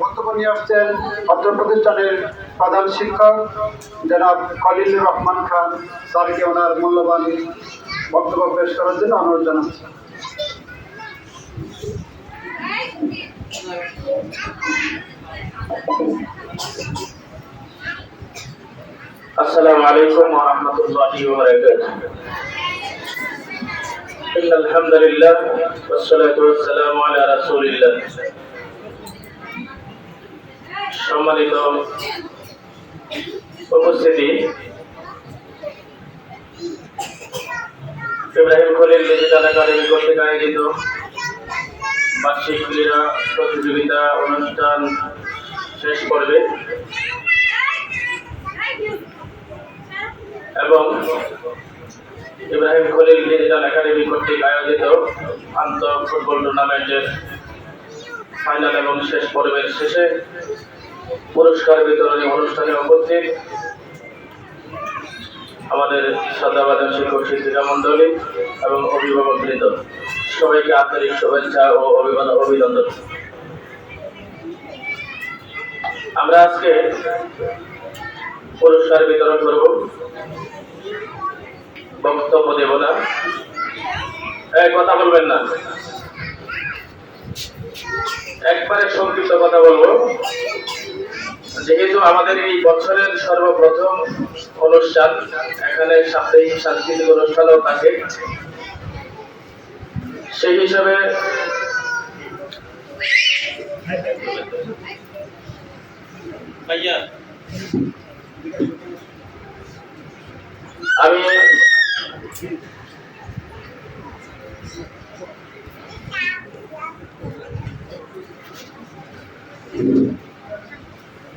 বক্তব্য নিয়ে আসছেন অত্র প্রতিষ্ঠানের প্রধান শিক্ষক জনাব খলিল রহমান খান স্যারকে ওনার মূল্যবান বক্তব্য পেশ করার জন্য অনুরোধ জানাচ্ছি السلام عليكم ورحمة الله وبركاته إن الحمد لله والصلاة والسلام على رسول الله সম্মানিত উপস্থিতি। ইব্রাহিম খলিল ডিজিটাল একাডেমি কর্তৃক আয়োজিত। বার্ষিক ক্রীড়া প্রতিযোগিতা অনুষ্ঠান শেষ পর্বে এবং ইব্রাহিম খলিল ডিজিটাল একাডেমি কর্তৃক আয়োজিত আন্ত ফুটবল টুর্নামেন্টের ফাইনাল এবং শেষ পর্বের শেষে পুরস্কার বিতরণী অনুষ্ঠানে উপস্থিত আমাদের শ্রদ্ধাবাদন শিক্ষক শিক্ষিকা মণ্ডলী এবং অভিভাবকবৃন্দ সবাইকে আন্তরিক শুভেচ্ছা ও অভিবাদন অভিনন্দন। আমরা আজকে পুরস্কার বিতরণ করব। বক্তব্য দেব না। কথা বলবেন না। একবারে সংক্ষিপ্ত কথা বলব। যেহেতু আমাদের এই বছরের সর্বপ্রথম অনুষ্ঠান এখানে সাপ্তাহিক সাংস্কৃতিক অনুষ্ঠানও থাকে। সেই হিসাবে আমি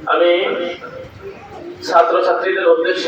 আমি ছাত্র ছাত্রছাত্রীদের উদ্দেশ্যে